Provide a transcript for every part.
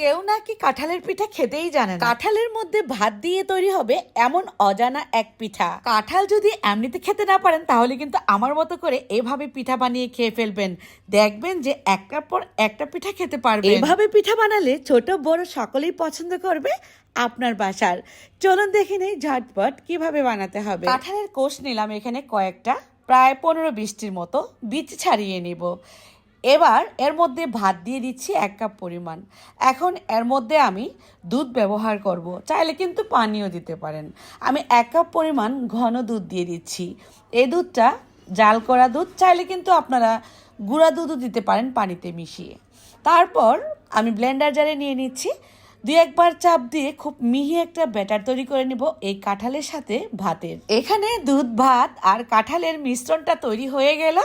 কেউ নাকি কাঁঠালের পিঠা খেতেই জানে না। কাঁঠালের মধ্যে ভাত দিয়ে তৈরি হবে এমন অজানা এক পিঠা। কাঁঠাল যদি এমনিতে খেতে না পারেন তাহলে কিন্তু আমার মতো করে এভাবে পিঠা বানিয়ে খেয়ে ফেলবেন। দেখবেন যে একটার পর একটা পিঠা খেতে পারবেন। এভাবে পিঠা বানালে ছোট বড় সকলেই পছন্দ করবে আপনার বাসার। চলুন দেখে নেই ঝটপট কীভাবে বানাতে হবে। কাঁঠালের কোষ নিলাম এখানে কয়েকটা। প্রায় পনেরো বিশটির মতো। বীজ ছাড়িয়ে নিব। এবার এর মধ্যে ভাত দিয়ে দিচ্ছি এক কাপ পরিমাণ। এখন এর মধ্যে আমি দুধ ব্যবহার করব। চাইলে কিন্তু পানিও দিতে পারেন। আমি এক কাপ পরিমাণ ঘন দুধ দিয়ে দিচ্ছি। এই দুধটা জাল করা দুধ, চাইলে কিন্তু আপনারা গুঁড়া দুধও দিতে পারেন পানিতে মিশিয়ে। তারপর আমি ব্লেন্ডার জারে নিয়ে নিচ্ছি। দুই একবার চাপ দিয়ে খুব মিহি একটা ব্যাটার তৈরি করে নিব এই কাঁঠালের সাথে ভাতের। এখানে দুধ, ভাত আর কাঁঠালের মিশ্রণটা তৈরি হয়ে গেল।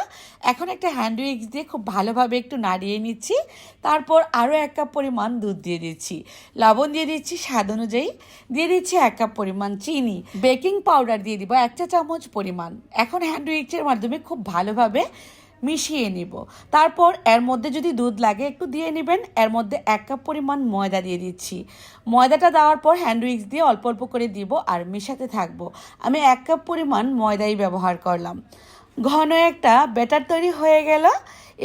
এখন একটা হ্যান্ড উইক্স দিয়ে খুব ভালোভাবে একটু নাড়িয়ে নিচ্ছি। তারপর আরও এক কাপ পরিমাণ দুধ দিয়ে দিচ্ছি। লবণ দিয়ে দিচ্ছি স্বাদ অনুযায়ী। দিয়ে দিচ্ছি এক কাপ পরিমাণ চিনি। বেকিং পাউডার দিয়ে দিব এক চা চামচ পরিমাণ। এখন হ্যান্ড উইক্সের মাধ্যমে খুব ভালোভাবে মিশিয়ে নিব। তারপর এর মধ্যে যদি দুধ লাগে, একটু দিয়ে নেবেন। এর মধ্যে এক কাপ পরিমাণ ময়দা দিয়ে দিচ্ছি। ময়দাটা দেওয়ার পর হ্যান্ড উইক্স দিয়ে অল্প অল্প করে দিব আর মেশাতে থাকব। আমি এক কাপ পরিমাণ ময়দাই ব্যবহার করলাম। ঘন একটা ব্যাটার তৈরি হয়ে গেল।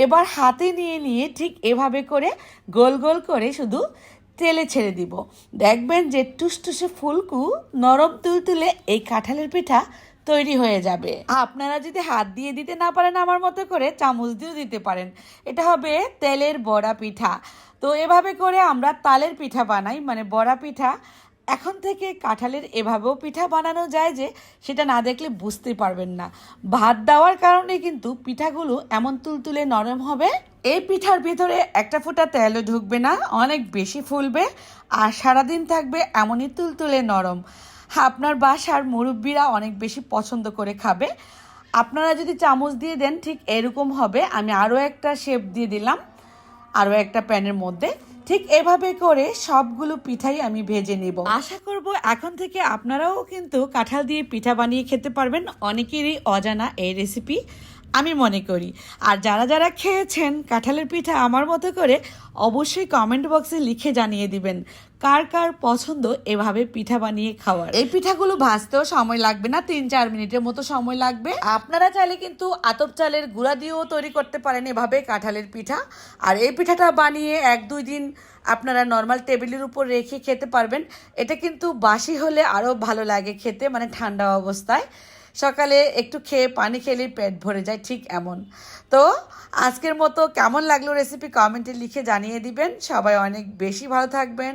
এবার হাতে নিয়ে নিয়ে ঠিক এভাবে করে গোল গোল করে শুধু তেলে ছেড়ে দিব। দেখবেন যে টুসটুসে ফুলকু নরম তুলতুলে এই কাঁঠালের পিঠা তৈরি হয়ে যাবে। আপনারা যদি হাত দিয়ে দিতে না পারেন আমার মতো করে, চামচ দিয়েও দিতে পারেন। এটা হবে তেলের বড়া পিঠা। তো এভাবে করে আমরা তালের পিঠা বানাই। মানে বড়া পিঠা এখন থেকে কাঁঠালের এভাবেও পিঠা বানানো যায় যে, সেটা না দেখলে বুঝতে পারবেন না। ভাত দেওয়ার কারণে কিন্তু পিঠাগুলো এমন তুলতুলে নরম হবে। এই পিঠার ভিতরে একটা ফোঁটা তেলও ঢুকবে না, অনেক বেশি ফুলবে আর সারাদিন থাকবে এমনই তুলতুলে নরম। আপনার বাসার মুরব্বীরা অনেক বেশি পছন্দ করে খাবে। আপনারা যদি চামচ দিয়ে দেন, ঠিক এরকম হবে। আমি আরও একটা শেপ দিয়ে দিলাম, আরও একটা প্যানের মধ্যে। ঠিক এভাবে করে সবগুলো পিঠাই আমি ভেজে নেব। আশা করব এখন থেকে আপনারাও কিন্তু কাঁঠাল দিয়ে পিঠা বানিয়ে খেতে পারবেন। অনেকেরই অজানা এই রেসিপি আমি মনে করি। আর যারা যারা খেয়েছেন কাঁঠালের পিঠা আমার মতো করে অবশ্যই কমেন্ট বক্সে লিখে জানিয়ে দিবেন কার কার পছন্দ এভাবে পিঠা বানিয়ে খাওয়ার। এই পিঠাগুলো ভাজতেও সময় লাগবে না তিন চার মিনিটের মতো সময় লাগবে। আপনারা চাইলে কিন্তু আতপ চালের গুঁড়া দিয়েও তৈরি করতে পারেন এভাবে কাঁঠালের পিঠা। আর এই পিঠাটা বানিয়ে এক দুই দিন আপনারা নর্মাল টেবিলের উপর রেখে খেতে পারবেন। এটা কিন্তু বাসি হলে আরও ভালো লাগে খেতে মানে ঠান্ডা অবস্থায়। সকালে একটু খেয়ে পানি খেলে পেট ভরে যায় ঠিক এমন। তো আজকের মতো কেমন লাগল রেসিপি কমেন্টে লিখে জানিয়ে দিবেন। সবাই অনেক বেশি ভালো থাকবেন,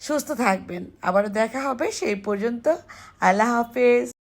সুস্থ থাকবেন। আবারও দেখা হবে সেই পর্যন্ত। আল্লাহ হাফেজ।